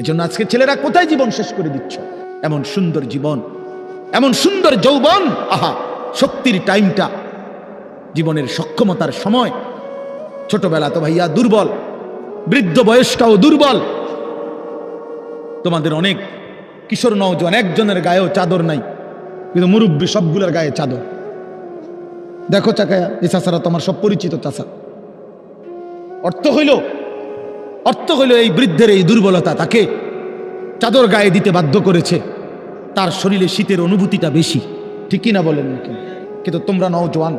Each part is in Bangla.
এজন্য আজকে ছেলেরা কোথায় জীবন শেষ করে দিচ্ছ? এমন সুন্দর জীবন, এমন সুন্দর যৌবন, আহা, শক্তির টাইমটা, জীবনের সক্ষমতার সময়। ছোটবেলা তো ভাইয়া দুর্বল, বৃদ্ধ বয়সটাও দুর্বল। তোমাদের অনেক কিশোর নওজোয়ান একজনের গায়েও চাদর নাই, কিন্তু মুরব্বী সবগুলোর গায়ে চাদর। দেখো চাকায়া, এই চাষারা তোমার সব পরিচিত চাষা অর্থ হইল অর্থ হইল এই বৃদ্ধের এই দুর্বলতা তাকে চাদর গায়ে দিতে বাধ্য করেছে। তার শরীরে শীতের অনুভূতিটা বেশি। ঠিকই না বলেন নাকি? কিন্তু তোমরা নওজোয়ান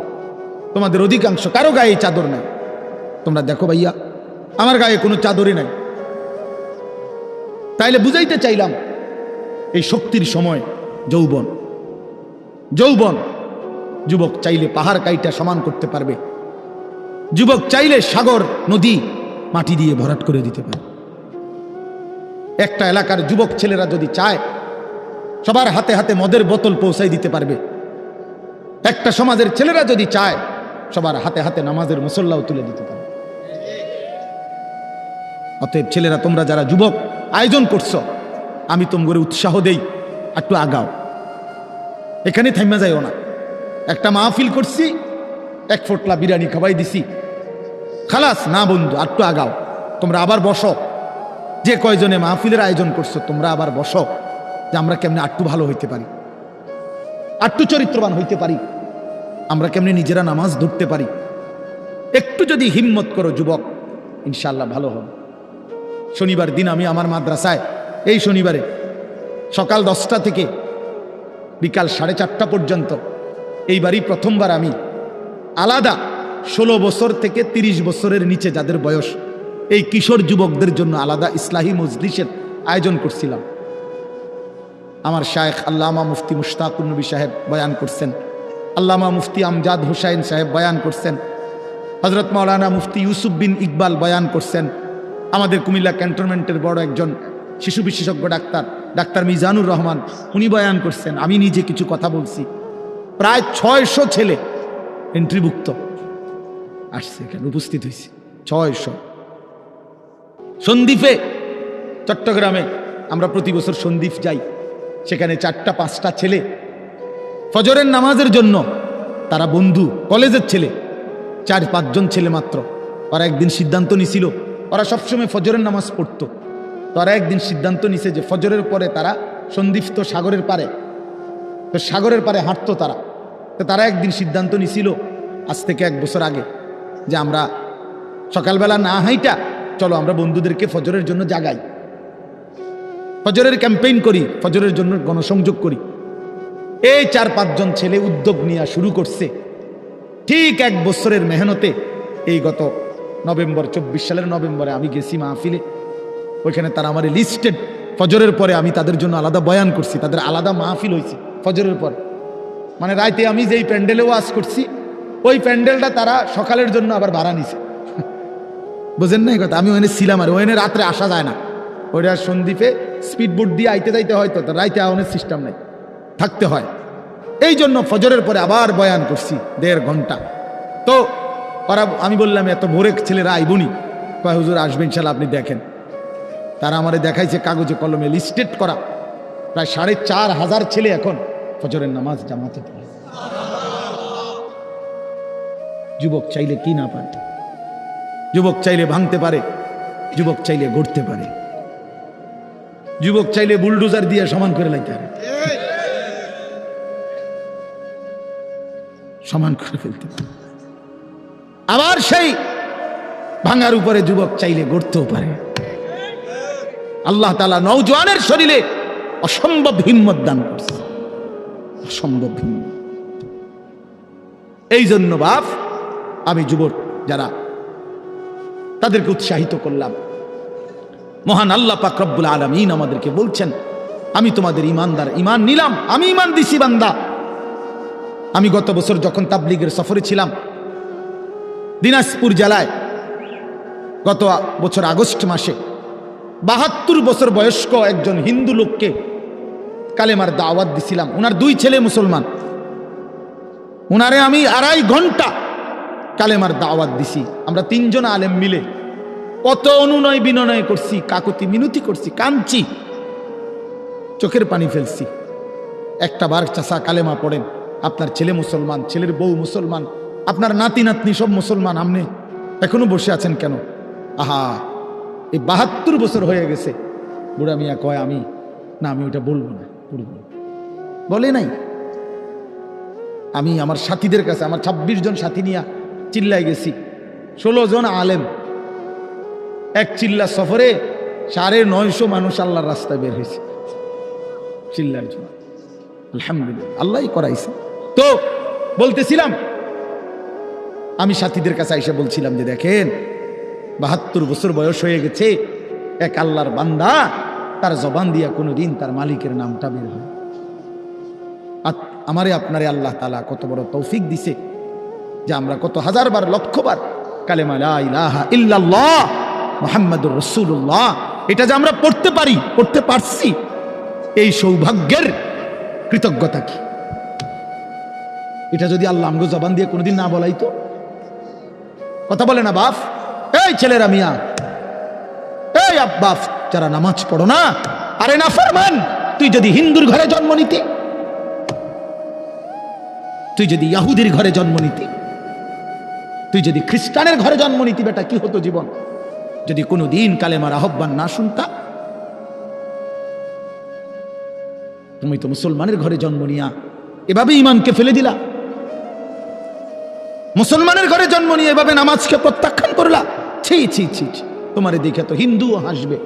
তোমাদের অধিকাংশ কারও গায়ে চাদর নাই। তোমরা দেখো ভাইয়া, আমার গায়ে কোনো চাদরই নাই। তাইলে বুঝাইতে চাইলাম, এই শক্তির সময় যৌবন। যৌবন, যুবক চাইলে পাহাড় কাইটা সমান করতে পারবে। যুবক চাইলে সাগর, নদী মাটি দিয়ে ভরাট করে দিতে পারে। একটা এলাকার যুবক ছেলেরা যদি চায়, সবার হাতে হাতে মদের বোতল পৌঁছাই দিতে পারবে। একটা সমাজের ছেলেরা যদি চায়, সবার হাতে হাতে নামাজের মুসল্লাও তুলে দিতে পারবে। অতএব ছেলেরা, তোমরা যারা যুবক, আয়োজন করছ, আমি তোমরা উৎসাহ দেই, একটু আগাও। এখানে থাইমা যাইও না। একটা মাহফিল করছি, এক ফোটলা বিরিয়ানি খাওয়াই দিছি। খালাস, না বন্ধু একটু আগাও। তোমরা আবার বসো। যে কয়জনে মাহফিলের আয়োজন করছ, তোমরা আবার বসো, যে আমরা কেমনে আটটু ভালো হইতে পারি। আটটু চরিত্রবান হইতে পারি। আমরা কেমনে নিজেরা নামাজ ধরতে পারি। একটু যদি হিম্মত করো, যুবক ইনশাল্লাহ ভালো হবে। শনিবার দিন আমি আমার মাদ্রাসায়, এই শনিবারে সকাল দশটা থেকে বিকাল সাড়ে চারটা পর্যন্ত, এইবারই প্রথমবার আমি আলাদা ষোলো বছর থেকে ৩০ বছরের নিচে যাদের বয়স, এই কিশোর যুবকদের জন্য আলাদা ইসলাহী মজলিসের আয়োজন করছিলাম। আমার শায়েখ আল্লামা মুফতি মুশতাকুর নবী সাহেব বয়ান করছেন, আল্লামা মুফতি আমজাদ হুসাইন সাহেব বয়ান করছেন হজরত মৌলানা মুফতি ইউসুফ বিন ইকবাল বয়ান করছেন। আমাদের কুমিল্লা ক্যান্টনমেন্টের বড় একজন শিশু বিশেষজ্ঞ ডাক্তার ডাক্তার মিজানুর রহমান, উনি বয়ান করছেন, আমি নিজে কিছু কথা বলছি। প্রায় ছয়শো ছেলে এন্ট্রিভুক্ত আসছে এখানে উপস্থিত হয়েছে ছয়শো। সন্দ্বীপে? চট্টগ্রামে আমরা প্রতি বছর সন্দ্বীপ যাই। সেখানে চারটা পাঁচটা ছেলে। ফজরের নামাজের জন্য তারা বন্ধু কলেজের ছেলে। চার পাঁচজন ছেলে মাত্র। ওরা একদিন সিদ্ধান্ত নিছিল ওরা সবসময় ফজরের নামাজ পড়তো। তারা একদিন সিদ্ধান্ত নিছে যে ফজরের পরে তারা সন্দ্বীপ তো সাগরের পারে। তো সাগরের পারে হাঁটতো তারা। তো তারা একদিন সিদ্ধান্ত নিছিল আজ থেকে এক বছর আগে। যে আমরা সকালবেলা না হাইটা, চলো আমরা বন্ধুদেরকে ফজরের জন্য জাগাই। ফজরের ক্যাম্পেইন করি, ফজরের জন্য গণসংযোগ করি। এই চার পাঁচজন ছেলে উদ্যোগ নেওয়া শুরু করছে। ঠিক এক বছরের মেহনতে এই গত নভেম্বর, চব্বিশ সালের নভেম্বরে আমি গেছি মাহফিলে। ওইখানে তারা আমার লিস্টেড ফজরের পরে আমি তাদের জন্য আলাদা বয়ান করছি, তাদের আলাদা মাহফিল হয়েছে ফজরের পর। মানে রাইতে আমি যেই প্যান্ডেলে ওয়াজ করছি ওই প্যান্ডেলটা তারা সকালের জন্য আবার ভাড়া নিছে। বুঝেন না এই কথা? আমি ওখানে ছিলাম আর ওখানে রাত্রে আসা যায় না। ওইটা সন্দ্বীপে স্পিড বোট দিয়ে আইতে যাইতে হয়তো রাইতে আওয়ানের সিস্টেম নেই। থাকতে হয়। এই জন্য ফজরের পরে আবার বয়ান করছি, দেড় ঘণ্টা। তো ওরা, আমি বললাম, এত ভোরে ছেলেরা আইবনি? কয়, হুজুর আসবেন ইনশাল্লাহ, আপনি দেখেন। তারা আমারে দেখাইছে কাগজে কলমে লিস্টেড করা। প্রায় সাড়ে চার হাজার ছেলে এখন ফজরের নামাজ জামাতে পড়ে। যুবক চাইলে কি না পারে? যুবক চাইলে ভাঙতে পারে, যুবক চাইলে গড়তে পারে। যুবক চাইলে বুলডোজার দিয়ে সমান করে লাইতে পারে। সমান করে ফেলতে পারে। আবার সেই ভাঙার উপরে যুবক চাইলে গড়তেও পারে। আল্লাহ তালা নৌজওয়ানের শরীরে অসম্ভব হিম্মত দান করছে। অসম্ভব হিম্মত। এই জন্য বাপ আমি যুবক যারা তাদেরকে উৎসাহিত করলাম। মহান আল্লাহ পাক আলমিন আমাদেরকে বলছেন, আমি তোমাদের ইমানদার ইমান নিলাম, আমি ইমান দিছি বান্দা। আমি গত বছর যখন তাবলিগের সফরে ছিলাম, দিনাজপুর জেলায় গত বছর আগস্ট মাসে বাহাত্তর বছর বয়স্ক একজন হিন্দু লোককে কালেমার দাওয়াত দিছিলাম। ওনার দুই ছেলে মুসলমান। ওনারে আমি আড়াই ঘণ্টা কালেমার দাওয়াত দিছি। আমরা তিনজন আলেম মিলে কত অনুনয় বিনয় করছি, কাকতি মিনতি করছি, কাঁদছি, চোখের পানি ফেলছি। একটা বার চাষা কালেমা পড়েন, আপনার ছেলে মুসলমান, ছেলের বউ মুসলমান, আপনার নাতি নাতনি সব মুসলমান, আমনে এখনও বসে আছেন কেন? আহা, এই বাহাত্তর বছর হয়ে গেছে। বুড়া মিয়া কয়, আমি, না, আমি ওইটা বলব না বলব। বলে নাই। আমি আমার সাথীদের কাছে, আমার ২৬ জন সাথী নিয়ে চিল্লায় গেছি। ষোলো জন আলেম। এক চিল্লা সফরে সাড়ে নয়শো মানুষ আল্লাহর রাস্তায় বের হয়েছে। চিল্লার জন্য। আলহামদুলিল্লাহ, আল্লাহই করাইছে। তো বলতেছিলাম, আমি সাথীদের কাছে এসে বলছিলাম যে দেখেন, বাহাত্তর বছর বয়স হয়ে গেছে, এক আল্লাহর বান্দা তার জবান দিয়া কোনো দিন তার মালিকের নামটা বের হয় আমারে আপনারে আল্লাহ তালা কত বড় তৌফিক দিছে। যে আমরা কত হাজার বার, লক্ষ বার কালেমা রাসূলুল্লাহ, এটা যে আমরা পড়তে পারি, পড়তে পারছি, এই সৌভাগ্যের কৃতজ্ঞতা কি? এটা যদি আল্লাহ আমগো জবান দিয়ে কোনোদিন না বলাই তো? কথা বলে না বাপ? এই ছেলেরা মিয়া, এই আব্বাফ যারা নামাজ পড়ো না, আরে না ফরমান, তুই যদি হিন্দুর ঘরে জন্ম নিতি, তুই যদি ইয়াহুদির ঘরে জন্ম নিতি তুই যদি খ্রিস্টানের ঘরে জন্ম নিতি বেটা, কি হতো জীবন? যদি কোনো দিন কালেমার আহ্বান না শুনতা? তুমি তো মুসলমানের ঘরে জন্ম নিয়া এভাবে ইমানকে ফেলে দিলা। মুসলমানের ঘরে জন্ম নিয়ে এভাবে নামাজকে প্রত্যাখ্যান করলা। ছি ছি ছি ছি। তোমারে দেখে তো হিন্দুও হাসবে।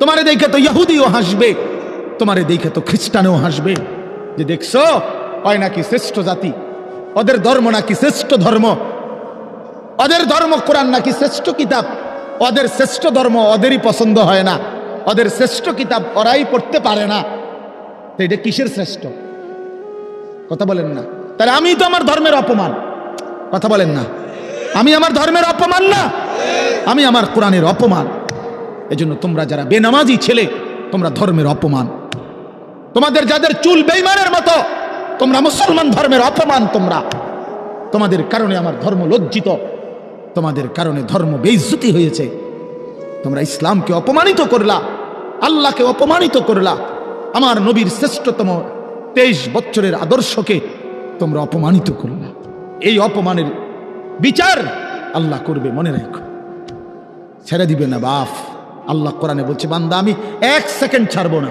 তোমারে দেখে তো ইহুদিও হাসবে। তোমারে দেখে তো খ্রিস্টানও হাসবে। যে দেখছ, হয় নাকি শ্রেষ্ঠ জাতি? ওদের ধর্ম নাকি শ্রেষ্ঠ ধর্ম? ওদের ধর্ম কোরআন নাকি শ্রেষ্ঠ কিতাব? ওদের শ্রেষ্ঠ ধর্ম ওদেরই পছন্দ হয় না। ওদের শ্রেষ্ঠ কিতাব ওরাই পড়তে পারে না। এটা কিসের শ্রেষ্ঠ? কথা বলেন না। তাহলে আমি তো আমার ধর্মের অপমান। কথা বলেন না। আমি আমার ধর্মের অপমান না। আমি আমার কোরআনের অপমান। এজন্য তোমরা যারা বেনামাজি ছেলে, তোমরা ধর্মের অপমান। তোমাদের যাদের চুল বেইমানের মতো তোমরা মুসলমান ধর্মের অপমান তোমরা। তোমাদের কারণে আমার ধর্ম লজ্জিত। তোমাদের কারণে ধর্ম বেইজ্জতি হয়েছে। তোমরা ইসলামকে অপমানিত করলা, আল্লাহকে অপমানিত করলা। আমার নবীর শ্রেষ্ঠতম তেইশ বছরের আদর্শকে তোমরা অপমানিত করলা। এই অপমানের বিচার আল্লাহ করবে, মনে রাখো। ছেড়ে দিবে না, বাফ। আল্লাহ কোরআনে বলছে, বান্দা, আমি এক সেকেন্ড ছাড়বো না।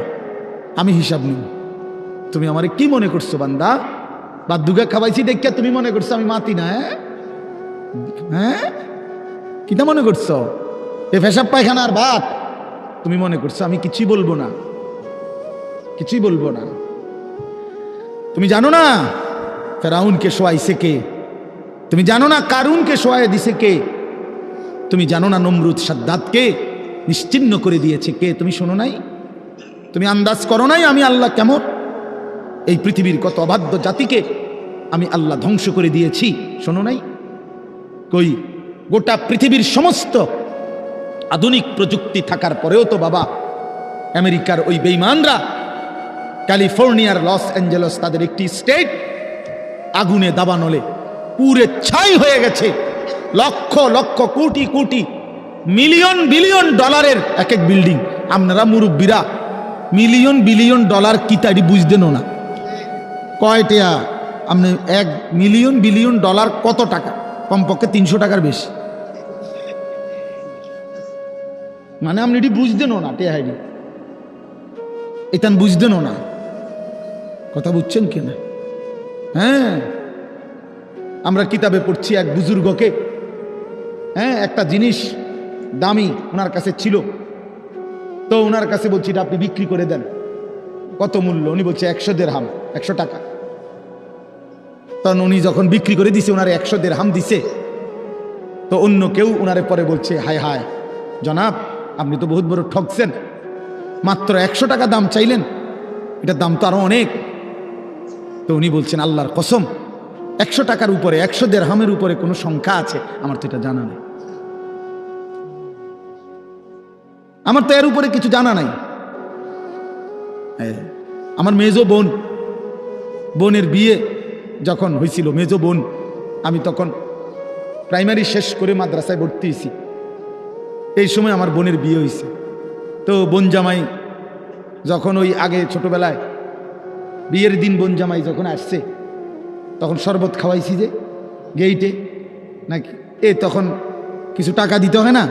আমি হিসাব নিব। তুমি আমারে কি মনে করছ, বান্দা? বা দুগা খাওয়াইছি দেখিয়া তুমি মনে করছ আমি মাতি না হ্যাঁ? হ্যাঁ? কিটা মনে করছ? এ পেশাব পায়খানার ভাত? তুমি মনে করছ আমি কিছুই বলব না। কিছুই বলব না। তুমি জানো না ফেরাউনকে শোয়াইছে কে? তুমি জানো না কারুনকে শোয়াই দিছে কে? তুমি জানো না নমরুদ সাদ্দাতকে নিশ্চিন্ন করে দিয়েছে কে? তুমি শোনো নাই? তুমি আন্দাজ করো নাই আমি আল্লাহ কেমন? এই পৃথিবীর কত অবাধ্য জাতিকে আমি আল্লাহ ধ্বংস করে দিয়েছি। শোনো নাই? কই, গোটা পৃথিবীর সমস্ত আধুনিক প্রযুক্তি থাকার পরেও তো বাবা, আমেরিকার ওই বেইমানরা ক্যালিফোর্নিয়ার লস অ্যাঞ্জেলস তাদের একটি স্টেট আগুনে দাবানলে পুরে ছাই হয়ে গেছে। লক্ষ লক্ষ, কোটি কোটি, মিলিয়ন, বিলিয়ন ডলারের এক এক বিল্ডিং। আপনারা মুরব্বীরা, মিলিয়ন, বিলিয়ন ডলার কি তাই বুঝতেন না। কয়টা আপনি এক মিলিয়ন বিলিয়ন ডলার কত টাকা? কমপক্ষে তিনশো টাকার বেশি। মানে আপনি এটি বুঝতেনও না টেহাইডি এটান বুঝতেনও না কথা বুঝছেন কিনা হ্যাঁ। আমরা কিতাবে পড়ছি এক বুজুর্গকে। হ্যাঁ একটা জিনিস দামি ওনার কাছে ছিল। তো ওনার কাছে বলছি, এটা আপনি বিক্রি করে দেন। কত মূল্য? উনি বলছে, একশো দেড় হাম একশো টাকা। তখন উনি যখন বিক্রি করে দিছে ওনার একশো দেড় হাম দিছে। তো অন্য কেউ ওনারে পরে বলছে, হায় হায়, জনাব, আপনি তো বহুত বড় ঠকছেন। মাত্র একশো টাকা দাম চাইলেন, এটার দাম তো আরও অনেক। তো উনি বলছেন, আল্লাহর কসম, একশো টাকার উপরে, একশো দেড় হামের উপরে কোনো সংখ্যা আছে? আমার তো এটা জানা নেই। আমার তো এর উপরে কিছু জানা নাই। আমার মেজো বোন, বোনের বিয়ে যখন হয়েছিল মেজ বোন, আমি তখন প্রাইমারি শেষ করে মাদ্রাসায় ভর্তি হয়েছি এই সময় আমার বোনের বিয়ে হয়েছে তো বোন জামাই যখন ওই আগে ছোটবেলায় বিয়ের দিন বোন জামাই যখন আসছে, তখন শরবত খাওয়াইছি যে গেইটে নাকি এ তখন কিছু টাকা দিতে হয় না,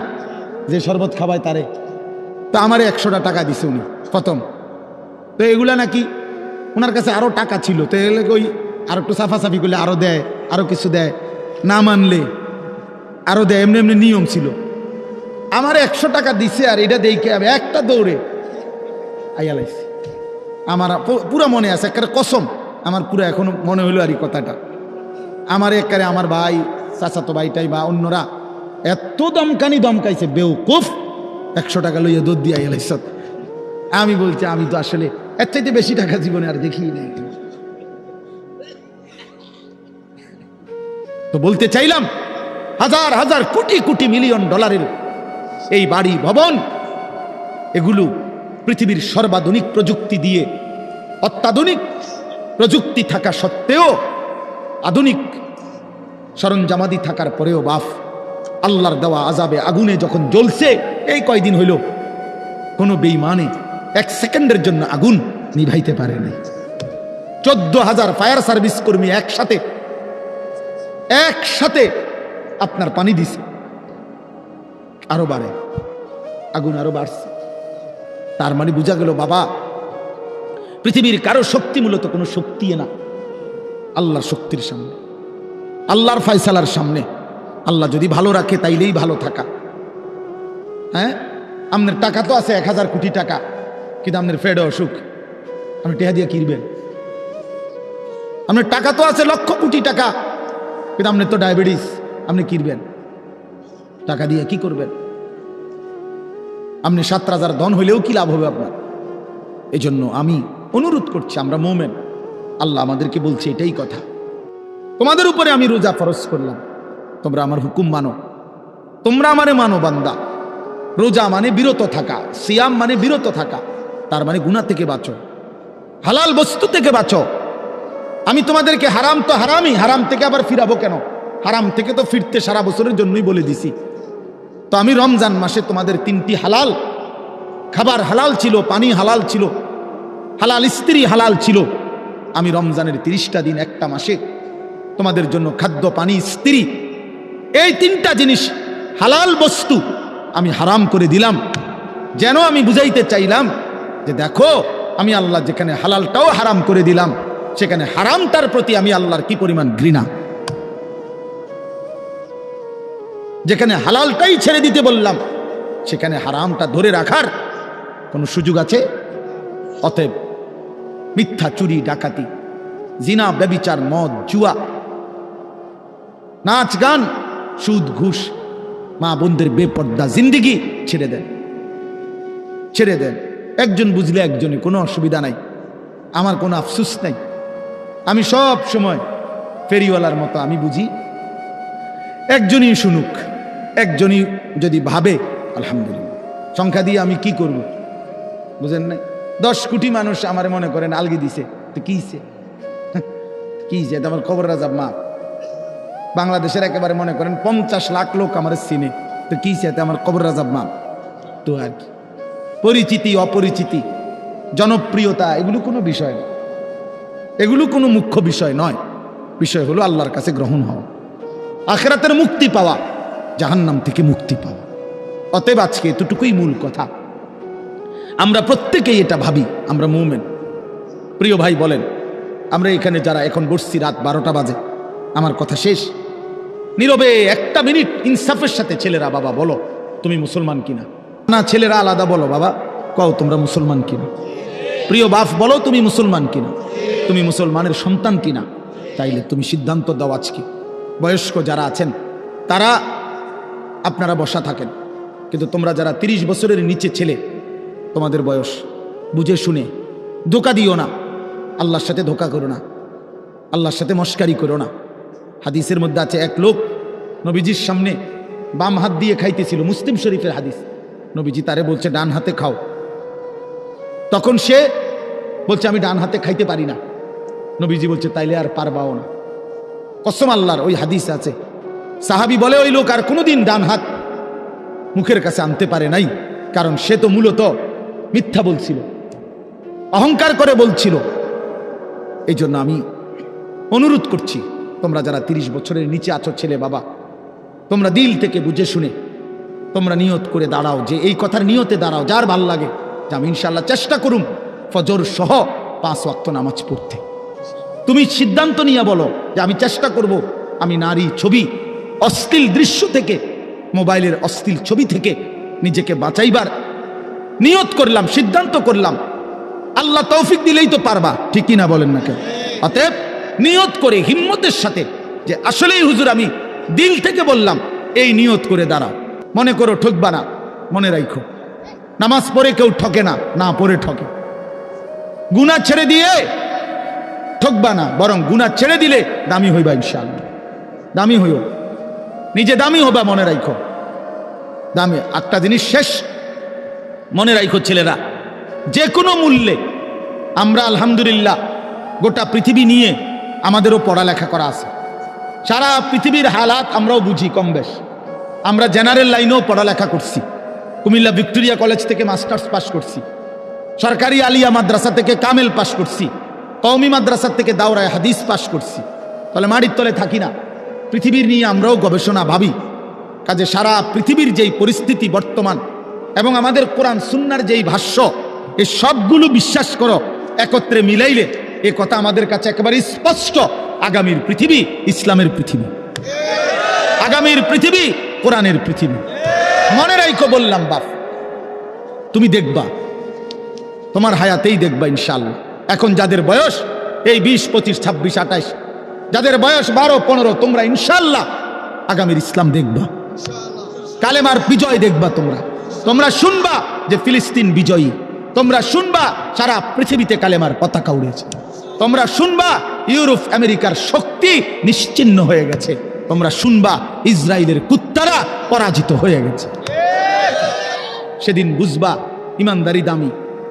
যে শরবত খাওয়ায় তারে। তো আমারে একশোটা টাকা দিছে উনি, প্রথম। তো এগুলা নাকি ওনার কাছে আরও টাকা ছিল, তো এগুলো ওই আর একটু সাফাসাফি করলে আরও দেয় আরও কিছু দেয়। না মানলে আরও দেয়, এমনি এমনি নিয়ম ছিল। আমার একশো টাকা দিছে আর এটা দেখে আমি? একটা দৌড়ে। আইয়ালাইছি আমার পুরা মনে আছে একটা কসম। আমার পুরো এখনও মনে হইল আর এই কথাটা। আমার একবারে আমার ভাই, চাচাতো ভাইটাই বা অন্যরা এত দমকানি দমকাইছে, বেউকুফ। একশো টাকা লইয়া দুধ দিয়ে আইয়ালাইছ আমি বলছি, আমি তো আসলে এর চাইতে বেশি টাকা জীবনে আর দেখি নাই। তো বলতে চাইলাম, হাজার হাজার কোটি কোটি মিলিয়ন ডলারের এই বাড়ি ভবন, এগুলো পৃথিবীর সর্বাধুনিক প্রযুক্তি দিয়ে অত্যাধুনিক প্রযুক্তি থাকা সত্ত্বেও আধুনিক সরঞ্জামাদি থাকার পরেও বাফ, আল্লাহর দেওয়া আজাবে আগুনে যখন জ্বলছে, এই কয়দিন হইল, কোনো বেইমানে এক সেকেন্ডের জন্য আগুন নিভাইতে পারে নাই। চোদ্দ হাজার ফায়ার সার্ভিস কর্মী একসাথে একসাথে আপনার পানি দিছে। আরও বাড়ে। আগুন আরও বাড়ছে। তার মানে বোঝা গেল, বাবা, পৃথিবীর কারও শক্তি মূলত কোনো শক্তি না। আল্লাহর শক্তির সামনে। আল্লাহর ফায়সালার সামনে। আল্লাহ যদি ভালো রাখে, তাইলেই ভালো থাকা। হ্যাঁ? আপনার টাকা তো আছে এক হাজার কোটি টাকা, কিন্তু আপনার ফেড অসুখ। আপনি টেহা দিয়ে কিনবেন আপনার টাকা তো আছে লক্ষ কোটি টাকা। কিন্তু আপনার তো ডায়াবেটিস, আপনি কিনবেন টাকা দিয়ে কি করবেন? আপনি সাত হাজার ধন হইলেও কি লাভ হবে আপনার? এই জন্য আমি অনুরোধ করছি, আমরা মোমেন। আল্লাহ আমাদেরকে বলছে এটাই কথা। তোমাদের উপরে আমি রোজা ফরজ করলাম। তোমরা আমার হুকুম মানো। তোমরা আমারে মানো বান্দা। রোজা মানে বিরত থাকা, সিয়াম মানে বিরত থাকা। তার মানে গুণা থেকে বাঁচো। হালাল বস্তু থেকে বাঁচো। আমি তোমাদেরকে হারাম তো হারামই, হারাম থেকে আবার ফিরাবো কেন? হারাম থেকে তো ফিরতে সারা বছরের জন্যই বলে দিছি। তো আমি রমজান মাসে তোমাদের তিনটি হালাল, খাবার হালাল ছিল, পানি হালাল ছিল, হালাল স্ত্রী হালাল ছিল। আমি রমজানের তিরিশটা দিন একটা মাসে তোমাদের জন্য খাদ্য, পানি স্ত্রী এই তিনটা জিনিস, হালাল বস্তু আমি হারাম করে দিলাম। যেন আমি বুঝাইতে চাইলাম যে দেখো, আমি আল্লাহ যেখানে হালালটাও হারাম করে দিলাম। সেখানে হারামটার প্রতি আমি আল্লাহর কি পরিমাণ ঘৃণা? যেখানে হালালটাই ছেড়ে দিতে বললাম, সেখানে হারামটা ধরে রাখার কোনো সুযোগ আছে? অতএব মিথ্যা, চুরি, ডাকাতি, জিনা, ব্যবিচার, মদ, জুয়া, নাচ গান, সুদ, ঘুষ, মা বোনদের বেপর্দা জিন্দিগি ছেড়ে দেন। ছেড়ে দেন। একজন বুঝলে একজনে কোনো অসুবিধা নাই। আমার কোনো আফসুস নাই। আমি সব সময় ফেরিওয়ালার মতো, আমি বুঝি। একজনই শুনুক, একজনই যদি ভাবে, আলহামদুলিল্লাহ। সংখ্যা দিয়ে আমি কি করব? বুঝেন নাই? দশ কোটি মানুষ আমার মনে করেন আলগি দিছে। তো কিছে কিছে এটা আমার খবর রাজাব মা। বাংলাদেশের একেবারে মনে করেন পঞ্চাশ লাখ লোক আমার চিনে তো কিছে এতে আমার কবর রাজাব মা। তো আর কি। পরিচিতি, অপরিচিতি, জনপ্রিয়তা, এগুলো কোনো বিষয় না। এগুলো কোনো মুখ্য বিষয় নয়। বিষয় হলো আল্লাহর কাছে গ্রহণ হওয়া। আখেরাতের মুক্তি পাওয়া, জাহান্নাম থেকে মুক্তি পাওয়া। অতএব আজকে এতটুকুই মূল কথা। আমরা প্রত্যেকেই এটা ভাবি, আমরা মুমেন। প্রিয় ভাই বলেন, আমরা এখানে যারা এখন বসছি রাত বারোটা বাজে, আমার কথা শেষ। নীরবে একটা মিনিট ইনসাফের সাথে ছেলেরা, বাবা বলো, তুমি মুসলমান কিনা? না, ছেলেরা আলাদা বলো, বাবা, কও তোমরা মুসলমান কিনা? প্রিয় বাপ, বলো তুমি মুসলমান কিনা? তুমি মুসলমানের সন্তান কিনা? তাইলে তুমি সিদ্ধান্ত দাও আজকে। বয়স্ক যারা আছেন, তারা আপনারা বসা থাকেন। কিন্তু তোমরা যারা তিরিশ বছরের নিচে ছেলে, তোমাদের বয়স, বুঝে শুনে, ধোকা দিও না। আল্লাহর সাথে ধোকা করো না। আল্লাহর সাথে মস্কারি করো না। হাদিসের মধ্যে আছে, এক লোক নবীজির সামনে বাম হাত দিয়ে খাইতেছিল, মুসলিম শরীফের হাদিস। নবীজি তারে বলছে, ডান হাতে খাও। তখন সে বলছে, আমি ডান হাতে খাইতে পারি না। নবীজি বলছে, তাইলে আর পারবাও না। কসম আল্লাহর ওই হাদিস আছে। সাহাবি বলে, ওই লোক আর কোনোদিন ডান হাত মুখের কাছে আনতে পারে নাই, কারণ সে তো মূলত মিথ্যা বলছিল, অহংকার করে বলছিল। এই জন্য আমি অনুরোধ করছি, তোমরা যারা তিরিশ বছরের নিচে আছো ছেলে বাবা, তোমরা দিল থেকে বুঝে শুনে, তোমরা নিয়ত করে দাঁড়াও যে এই কথার নিয়তে দাঁড়াও, যার ভালো লাগে যে আমি ইনশাল্লাহ চেষ্টা করুম ফজর সহ পাঁচ ওয়াক্ত নামাজ পড়তে। তুমি সিদ্ধান্ত নিয়ে বলো যে আমি চেষ্টা করব আমি নারী ছবি অশ্লীল দৃশ্য থেকে, মোবাইলের অশ্লীল ছবি থেকে নিজেকে বাঁচাইবার নিয়ত করলাম, সিদ্ধান্ত করলাম। আল্লাহ তৌফিক দিলেই তো পারবা, ঠিকই না বলেন না কেন অতএব নিয়ত করে, হিম্মতের সাথে যে আসলেই হুজুর আমি দিল থেকে বললাম, এই নিয়ত করে দাঁড়াও। মনে করো ঠকবা না, মনে রাখো নামাজ পড়ে কেউ ঠকে না না পড়ে ঠকে। গুণা ছেড়ে দিয়ে ঠকবা না, বরং গুণা ছেড়ে দিলে দামি হইবা ইনশাআল্লাহ। দামি হইও। নিজে দামি হবা মনে রাখো দামি, একটা জিনিস শেষ মনে রাখো ছেলেরা। যে কোনো মূল্যে আমরা আলহামদুলিল্লাহ গোটা পৃথিবী নিয়ে আমাদেরও পড়ালেখা করা আছে। সারা পৃথিবীর হালাত আমরাও বুঝি কম বেশ। আমরা জেনারেল লাইনেও পড়ালেখা করছি। কুমিল্লা ভিক্টোরিয়া কলেজ থেকে মাস্টার্স পাস করছি। সরকারি আলিয়া মাদ্রাসা থেকে কামেল পাশ করছি। কওমি মাদ্রাসা থেকে দাওরায় হাদিস পাশ করছি। তাহলে মাটির তলে থাকি না। পৃথিবীর নিয়ে আমরাও গবেষণা ভাবি। কাজে সারা পৃথিবীর যেই পরিস্থিতি বর্তমান এবং আমাদের কোরআন সুন্নার যেই ভাষ্য, এ সবগুলো বিশ্বাস করো, একত্রে মিলাইলে এ কথা আমাদের কাছে একেবারে স্পষ্ট। আগামীর পৃথিবী ইসলামের পৃথিবী। আগামীর পৃথিবী কোরআনের পৃথিবী। মনে রাইখো বললাম, বাপ। তুমি দেখবা, তোমার হায়াতেই দেখবা ইনশাল্লাহ এখন যাদের বয়স, এই বিশ, পঁচিশ, ছাব্বিশ আঠাইশ যাদের বয়স বারো, পনেরো, তোমরা ইনশাল্লাহ আগামীর ইসলাম দেখবা। কালেমার বিজয় দেখবা তোমরা। তোমরা শুনবা যে ফিলিস্তিন বিজয়ী। তোমরা শুনবা সারা পৃথিবীতে কালেমার পতাকা উড়েছে। তোমরা শুনবা ইউরোপ, আমেরিকার শক্তি নিশ্চিন্ন হয়ে গেছে। তোমরা শুনবা ইসরায়েলের কুত্তারা পরাজিত হয়ে গেছে। সেদিন বুঝবা ইমানদারি দামি।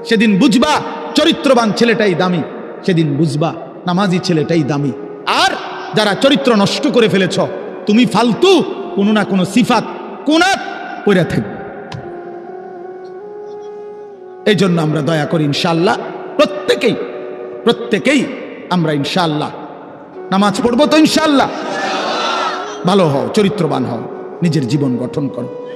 সেদিন বুঝবা চরিত্রবান ছেলেটাই দামি। সেদিন বুঝবা নামাজি ছেলেটাই দামি। আর যারা চরিত্র নষ্ট করে ফেলেছ, তুমি ফালতু কোনো না কোনো সিফাত কোনাত থাকবে। এই জন্য আমরা দয়া করি ইনশাল্লাহ প্রত্যেকেই প্রত্যেকেই আমরা ইনশাল্লাহ নামাজ পড়ব তো ইনশাল্লাহ ভালো হও, চরিত্রবান হও। নিজের জীবন গঠন করো।